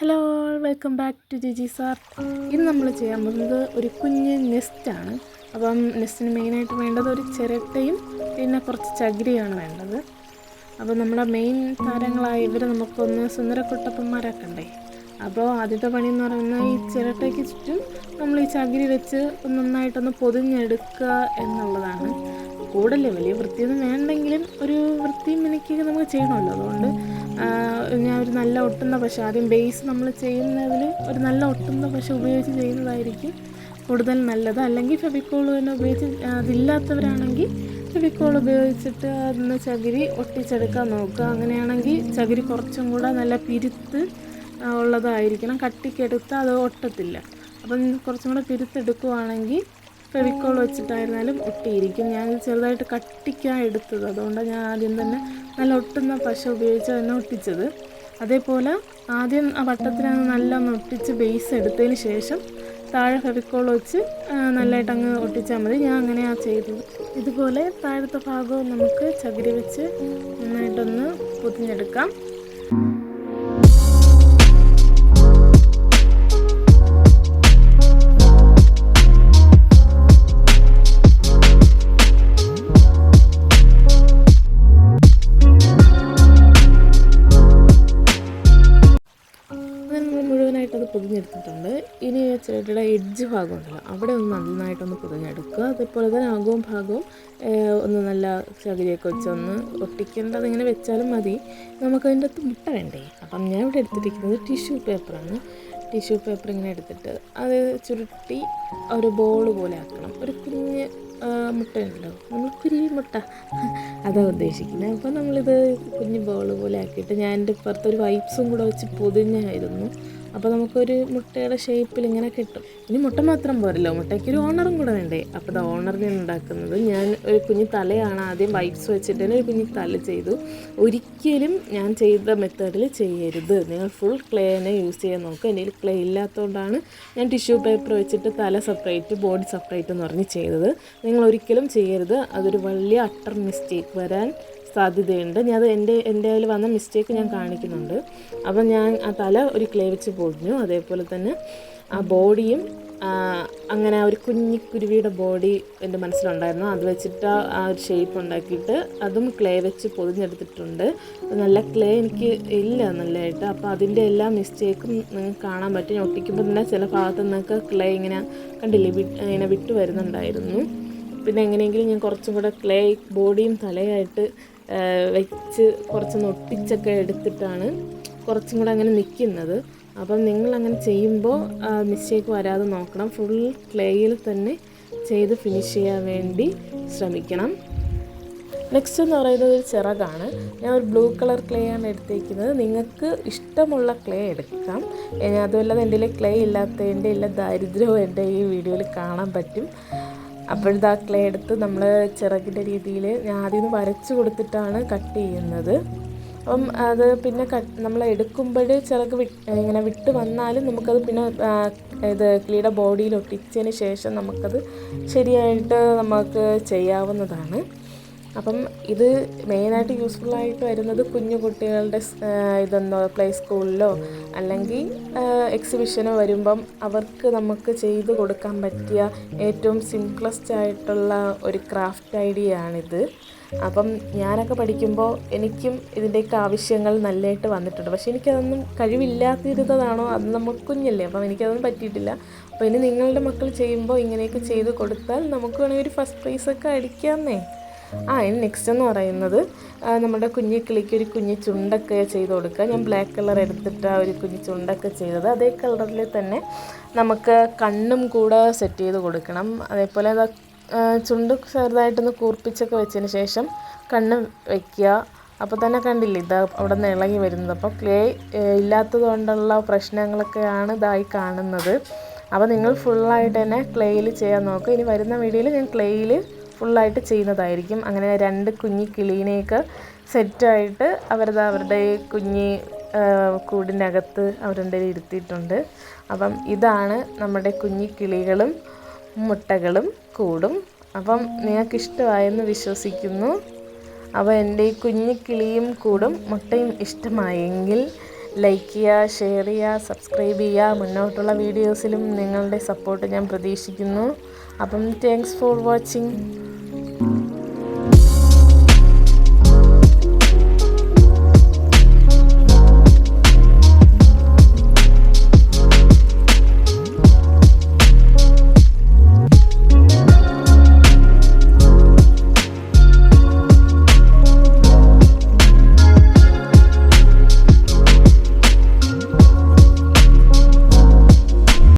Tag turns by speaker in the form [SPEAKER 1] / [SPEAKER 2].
[SPEAKER 1] Hello welcome back to Jiji sir ഇന്ന് നമ്മൾ ചെയ്യാൻ പോകുന്നത് ഒരു കുഞ്ഞ് നെസ്റ്റാണ് അപ്പം നെസ്റ്റിന് മെയിനായിട്ട് വേണ്ടത് ഒരു ചിരട്ടയും പിന്നെ കുറച്ച് ചകിരിയാണ് വേണ്ടത്. അപ്പോൾ നമ്മുടെ മെയിൻ താരങ്ങളായ ഇവർ നമുക്കൊന്ന് സുന്ദരക്കുട്ടപ്പന്മാരാക്കണ്ടേ? അപ്പോൾ ആദ്യത്തെ പണി എന്ന് പറയുന്നത് ഈ ചിരട്ടയ്ക്ക് ചുറ്റും നമ്മൾ ഈ ചകിരി വെച്ച് നന്നായിട്ടൊന്ന് പൊതിഞ്ഞെടുക്കുക എന്നുള്ളതാണ്. കൂടുതൽ വലിയ വൃത്തിയൊന്നും വേണ്ടെങ്കിലും ഒരു വൃത്തിയും എനിക്ക് നമുക്ക് ചെയ്യണമല്ലോ. അതുകൊണ്ട് ഞാൻ ഒരു നല്ല ഒട്ടുന്ന പശ ആദ്യം ബേസ് നമ്മൾ ചെയ്യുന്നതിൽ ഒരു നല്ല ഒട്ടുന്ന പശ ഉപയോഗിച്ച് ചെയ്യുന്നതായിരിക്കും കൂടുതൽ നല്ലത്. അല്ലെങ്കിൽ ഫെബിക്കോൾ തന്നെ ഉപയോഗിച്ച് അതില്ലാത്തവരാണെങ്കിൽ ഫെബിക്കോൾ ഉപയോഗിച്ചിട്ട് അതിന് ചകിരി ഒട്ടിച്ചെടുക്കാൻ നോക്കുക. അങ്ങനെയാണെങ്കിൽ ചകിരി കുറച്ചും കൂടെ നല്ല പിരുത്ത് ഉള്ളതായിരിക്കണം. കട്ടിക്കെടുത്ത് അത് ഒട്ടത്തില്ല. അപ്പം കുറച്ചും കൂടെ പിരുത്തെടുക്കുവാണെങ്കിൽ ഫെവിക്കോൾ വെച്ചിട്ടായിരുന്നാലും ഒട്ടിയിരിക്കും. ഞാൻ ചെറുതായിട്ട് കട്ടിക്കാണ് എടുത്തത്. അതുകൊണ്ടാണ് ഞാൻ ആദ്യം തന്നെ നല്ല ഒട്ടുന്ന പശ ഉപയോഗിച്ച് തന്നെ ഒട്ടിച്ചത്. അതേപോലെ ആദ്യം ആ വട്ടത്തിനങ്ങ് നല്ല ഒന്ന് ഒട്ടിച്ച് ബേസ് എടുത്തതിന് ശേഷം താഴെ ഫെവിക്കോൾ വെച്ച് നല്ലതായിട്ട് അങ്ങ് ഒട്ടിച്ചാൽ മതി. ഞാൻ അങ്ങനെയാണ് ചെയ്തത്. ഇതുപോലെ താഴത്തെ ഭാഗവും നമുക്ക് ചകിരി വെച്ച് നന്നായിട്ടൊന്ന് പൊതിഞ്ഞെടുക്കാം. ഇനി എഡ്ജ് ഭാഗം ഉണ്ടല്ലോ അവിടെ ഒന്ന് നന്നായിട്ടൊന്ന് പൊതിഞ്ഞെടുക്കുക. അതേപോലെ തന്നെ ആകവും ഭാഗവും ഒന്ന് നല്ല ചകിരിയൊക്കെ വെച്ച് ഒന്ന് ഒട്ടിക്കേണ്ടത് ഇങ്ങനെ വെച്ചാലും മതി. നമുക്കതിന്റെ അകത്ത് മുട്ട വേണ്ടേ? അപ്പം ഞാൻ ഇവിടെ എടുത്തിരിക്കുന്നത് ടിഷ്യൂ പേപ്പറാണ് ടിഷ്യൂ പേപ്പർ ഇങ്ങനെ എടുത്തിട്ട് അത് ചുരുട്ടി ഒരു ബോൾ പോലെ ആക്കണം. ഒരു കുഞ്ഞ് മുട്ടയുണ്ടല്ലോ നമ്മൾ കുരി മുട്ട. അതാണ് ഉദ്ദേശിക്കുന്നത്. അപ്പോൾ നമ്മളിത് കുഞ്ഞ് ബോൾ പോലെ ആക്കിയിട്ട് ഞാൻ എന്റെ ഇപ്പുറത്തൊരു വൈപ്സും കൂടെ വെച്ച് പൊതിഞ്ഞായിരുന്നു. അപ്പോൾ നമുക്കൊരു മുട്ടയുടെ ഷേപ്പിൽ ഇങ്ങനെ കിട്ടും. ഇനി മുട്ട മാത്രം പോരല്ലോ. മുട്ടയ്ക്ക് ഒരു ഓണറും കൂടെ വേണ്ടേ? അപ്പോൾ അത് ഓണറിനെ ഉണ്ടാക്കുന്നത്. ഞാൻ ഒരു കുഞ്ഞു തലയാണ് ആദ്യം വൈപ്സ് വെച്ചിട്ട് തന്നെ ഒരു കുഞ്ഞു തല ചെയ്തു. ഒരിക്കലും ഞാൻ ചെയ്ത മെത്തേഡിൽ ചെയ്യരുത്. നിങ്ങൾ ഫുൾ ക്ലേനെ യൂസ് ചെയ്യാൻ നോക്കുക എന്റെ ക്ലേ ഇല്ലാത്തതുകൊണ്ടാണ് ഞാൻ ടിഷ്യൂ പേപ്പർ വെച്ചിട്ട് തല സെപ്പറേറ്റ് ബോഡി സെപ്പറേറ്റ് എന്ന് പറഞ്ഞ് ചെയ്തത്. നിങ്ങൾ ഒരിക്കലും ചെയ്യരുത്. അതൊരു വലിയ അട്ടർ മിസ്റ്റേക്ക് വരാൻ സാധ്യതയുണ്ട്. ഞാൻ അത് എന്റെ എന്റെ കയ്യിൽ വന്ന മിസ്റ്റേക്ക് ഞാൻ കാണിക്കുന്നുണ്ട്. അപ്പം ഞാൻ ആ തല ഒരു ക്ലേ വെച്ച് പൊടിഞ്ഞു അതേപോലെ തന്നെ ആ ബോഡിയും അങ്ങനെ ഒരു കുഞ്ഞിക്കുരുവിയുടെ ബോഡി എന്റെ മനസ്സിലുണ്ടായിരുന്നു. അത് വെച്ചിട്ട് ആ ഒരു ഷേപ്പ് ഉണ്ടാക്കിയിട്ട് അതും ക്ലേ വെച്ച് പൊതിഞ്ഞെടുത്തിട്ടുണ്ട്. നല്ല ക്ലേ എനിക്ക് ഇല്ല നല്ലതായിട്ട്. അപ്പോൾ അതിന്റെ എല്ലാ മിസ്റ്റേക്കും നിങ്ങൾക്ക് കാണാൻ പറ്റും. ഒട്ടിക്കുമ്പോൾ തന്നെ ചില ഭാഗത്ത് നിന്നൊക്കെ ക്ലേ ഇങ്ങനെ കണ്ടില്ലേ? ഇങ്ങനെ വിട്ടു വരുന്നുണ്ടായിരുന്നു. പിന്നെ എങ്ങനെയെങ്കിലും ഞാൻ കുറച്ചും കൂടെ ക്ലേ ബോഡിയും തലയായിട്ട് വെച്ച് കുറച്ച് നൊട്ടിച്ചൊക്കെ എടുത്തിട്ടാണ് കുറച്ചും കൂടെ അങ്ങനെ നിൽക്കുന്നത് അപ്പം നിങ്ങൾ അങ്ങനെ ചെയ്യുമ്പോൾ മിസ്റ്റേക്ക് വരാതെ നോക്കണം. ഫുൾ ക്ലേയിൽ തന്നെ ചെയ്ത് ഫിനിഷ് ചെയ്യാൻ വേണ്ടി ശ്രമിക്കണം. നെക്സ്റ്റ് എന്ന് പറയുന്നത് ഒരു ചിറകാണ്. ഞാൻ ഒരു ബ്ലൂ കളർ ക്ലേ ആണ് എടുത്തേക്കുന്നത്. നിങ്ങൾക്ക് ഇഷ്ടമുള്ള ക്ലേ എടുക്കാം. അതുമല്ലാതെ എന്റെ ക്ലേ ഇല്ലാത്തതിന്റെ ഇല്ല ദാരിദ്ര്യവും എന്റെ ഈ വീഡിയോയിൽ കാണാൻ പറ്റും. അപ്പോഴത്തെ ആ ക്ലേ എടുത്ത് നമ്മൾ ചിറകിന്റെ രീതിയിൽ ഞാൻ ആദ്യം ഒന്ന് വരച്ച് കൊടുത്തിട്ടാണ് കട്ട് ചെയ്യുന്നത്. അപ്പം അത് പിന്നെ നമ്മൾ എടുക്കുമ്പോൾ ചിറക് ഇങ്ങനെ വിട്ട് വന്നാലും നമുക്കത് പിന്നെ ഇത് കിളിയുടെ ബോഡിയിൽ ഒട്ടിച്ചതിന് ശേഷം നമുക്കത് ശരിയായിട്ട് നമുക്ക് ചെയ്യാവുന്നതാണ്. അപ്പം ഇത് മെയിനായിട്ട് യൂസ്ഫുൾ ആയിട്ട് വരുന്നത് കുഞ്ഞു കുട്ടികളുടെ ഇതെന്നോ പ്ലേ സ്കൂളിലോ അല്ലെങ്കിൽ എക്സിബിഷനോ വരുമ്പം അവർക്ക് നമുക്ക് ചെയ്തു കൊടുക്കാൻ പറ്റിയ ഏറ്റവും സിംപ്ലസ്റ്റ് ആയിട്ടുള്ള ഒരു ക്രാഫ്റ്റ് ഐഡിയ ആണിത്. അപ്പം ഞാനൊക്കെ പഠിക്കുമ്പോൾ എനിക്കും ഇതിന്റെയൊക്കെ ആവശ്യങ്ങൾ നല്ലതായിട്ട് വന്നിട്ടുണ്ട്. പക്ഷേ എനിക്കതൊന്നും കഴിവില്ലാതിരുന്നതാണോ? അത് നമുക്ക് കുഞ്ഞല്ലേ അപ്പം എനിക്കതൊന്നും പറ്റിയിട്ടില്ല. അപ്പോൾ ഇനി നിങ്ങളുടെ മക്കൾ ചെയ്യുമ്പോൾ ഇങ്ങനെയൊക്കെ ചെയ്ത് കൊടുത്താൽ നമുക്ക് വേണമെങ്കിൽ ഒരു ഫസ്റ്റ് പ്രൈസൊക്കെ അടിക്കാമെന്നേ ആ ഇനി നെക്സ്റ്റ് എന്ന് പറയുന്നത് നമ്മുടെ കുഞ്ഞി കിളിക്ക് ഒരു കുഞ്ഞി ചുണ്ടൊക്കെ ചെയ്ത് കൊടുക്കുക. ഞാൻ ബ്ലാക്ക് കളർ എടുത്തിട്ട് ആ ഒരു കുഞ്ഞി ചുണ്ടൊക്കെ ചെയ്തത്. അതേ കളറിൽ തന്നെ നമുക്ക് കണ്ണും കൂടെ സെറ്റ് ചെയ്ത് കൊടുക്കണം. അതേപോലെ ചുണ്ട് ചെറുതായിട്ടൊന്ന് കൂർപ്പിച്ചൊക്കെ വെച്ചതിന് ശേഷം കണ്ണ് വയ്ക്കുക അപ്പോൾ തന്നെ കണ്ടില്ലേ ഇതാ അവിടെ നിന്ന് ഇളകി വരുന്നത്. അപ്പോൾ ക്ലേ ഇല്ലാത്തത് കൊണ്ടുള്ള പ്രശ്നങ്ങളൊക്കെയാണ് ഇതായി കാണുന്നത്. അപ്പോൾ നിങ്ങൾ ഫുള്ളായിട്ട് തന്നെ ക്ലേയിൽ ചെയ്യാൻ നോക്കുക. ഇനി വരുന്ന വീഡിയോയിൽ ഞാൻ ക്ലേയിൽ ഫുള്ളായിട്ട് ചെയ്യുന്നതായിരിക്കും. അങ്ങനെ രണ്ട് കുഞ്ഞി കിളീനെയൊക്കെ സെറ്റായിട്ട് അവരത് അവരുടെ കുഞ്ഞി കൂടിനകത്ത് അവരുടെ ഇരുത്തിയിട്ടുണ്ട്. അപ്പം ഇതാണ് നമ്മുടെ കുഞ്ഞി കിളികളും മുട്ടകളും കൂടും. അപ്പം നിങ്ങൾക്ക് ഇഷ്ടമായെന്ന് വിശ്വസിക്കുന്നു. അപ്പോൾ എന്റെ ഈ കുഞ്ഞു കിളിയും കൂടും. മുട്ടയും ഇഷ്ടമായെങ്കിൽ ലൈക്ക് ചെയ്യുക ഷെയർ ചെയ്യുക സബ്സ്ക്രൈബ് ചെയ്യുക. മുന്നോട്ടുള്ള വീഡിയോസിലും നിങ്ങളുടെ സപ്പോർട്ട് ഞാൻ പ്രതീക്ഷിക്കുന്നു. അപ്പം താങ്ക്സ് ഫോർ വാച്ചിങ്